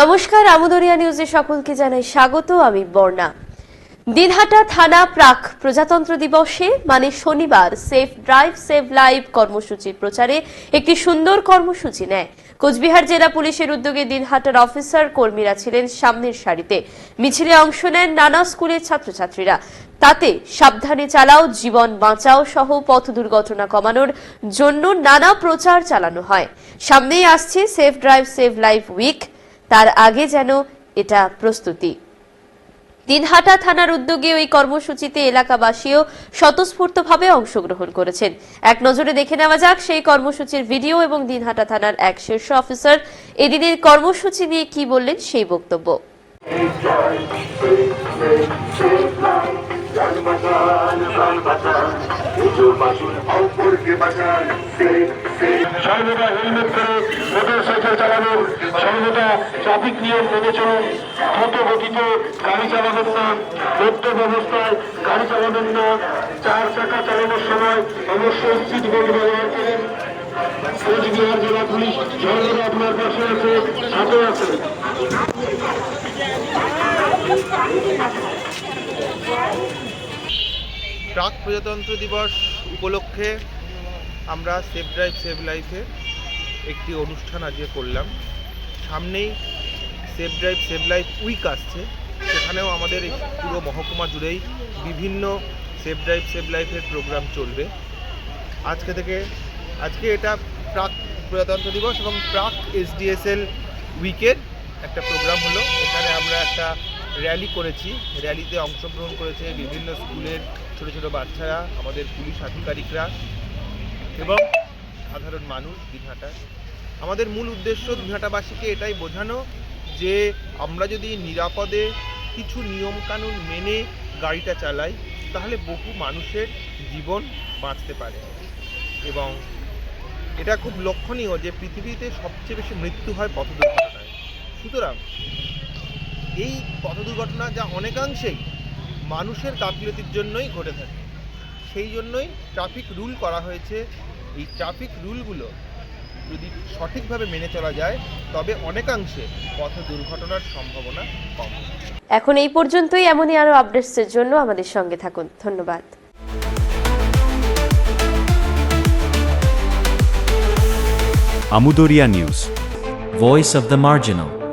নমস্কার, আমুদরিয়া নিউজে সকলকে জানাই স্বাগত, আমি বর্ণা। দিনহাটা থানা প্রাক প্রজাতন্ত্র দিবসে মানে শনিবার, সেফ ড্রাইভ, সেভ লাইভ কর্মসূচির প্রচারে একটি সুন্দর কর্মসূচি নেয়। কোচবিহার জেলা পুলিশের উদ্যোগে দিনহাটার অফিসার কর্মীরা ছিলেন সামনের সারিতে। মিছিলে অংশ নেন নানা স্কুলের ছাত্রছাত্রীরা। তাতে সাবধানে চালাও, জীবন বাঁচাও সহ পথ দুর্ঘটনা কমানোর জন্য নানা প্রচার চালানো হয়। সামনেই আসছে safe drive, save life week. তার আগে যেন এটা প্রস্তুতি। দিনহাটা থানার উদ্যোগে ওই কর্মসূচিতে এলাকাবাসীও স্বতঃস্ফূর্তভাবে অংশগ্রহণ করেছেন। এক নজরে দেখে নেওয়া যাক, সেই কর্মসূচির ভিডিও এবং দিনহাটা থানার এক শীর্ষ অফিসার এদিনের কর্মসূচি নিয়ে কি বললেন সেই বক্তব্য। সর্বদা হেলমেট মোটর সাইকেল চালানো সর্বদা ট্রাফিক নিয়ম মেনে চলুন। দ্রুত গতিতে গাড়ি চালাবেন না। মদ্যপ অবস্থায় গাড়ি চালাবেন না। চার চাকা চালানোর সময় অবশ্যই সিট বেল্ট ব্যবহার করেন। কোচবিহার জেলা পুলিশ সর্বদা আপনার পাশে আছে, সাথে আছে। প্রাক প্রজাতন্ত্র দিবস উপলক্ষে আমরা সেভ ড্রাইভ সেভ লাইফে একটি অনুষ্ঠান আজকে করলাম। সামনেই save drive save life week আসছে। সেখানেও আমাদের পুরো মহকুমা জুড়েই বিভিন্ন সেভ ড্রাইভ সেভ লাইফের প্রোগ্রাম চলবে। আজকে থেকে, আজকে এটা প্রাক প্রজাতন্ত্র দিবস এবং প্রাক এসডিএসএল উইকের একটা প্রোগ্রাম হলো। এখানে আমরা একটা র্যালি করেছি। র্যালিতে অংশগ্রহণ করেছে বিভিন্ন স্কুলের ছোট ছোট বাচ্চারা, আমাদের পুলিশ আধিকারিকরা এবং সাধারণ মানুষ দিনহাটা আমাদের মূল উদ্দেশ্য দিনহাটাবাসীকে এটাই বোঝানো যে আমরা যদি নিরাপদে কিছু নিয়মকানুন মেনে গাড়িটা চালাই, তাহলে বহু মানুষের জীবন বাঁচতে পারে। এবং এটা খুব লক্ষণীয় যে পৃথিবীতে সবচেয়ে বেশি মৃত্যু হয় পথ দুর্ঘটনায়। সুতরাং এই পথ দুর্ঘটনা যা অনেকাংশেই মানুষের গাফিলতির জন্যই ঘটে থাকে, সেই জন্যই ট্রাফিক রুল করা হয়েছে। এই ট্রাফিক রুলগুলো যদি সঠিকভাবে মেনে চলা যায় তবে অনেকাংশে পথ দুর্ঘটনার সম্ভাবনা কম এখন এই পর্যন্তই এমনই আরও আপডেটসের জন্য আমাদের সঙ্গে থাকুন ধন্যবাদ Amudoria News. Voice of the Marginal.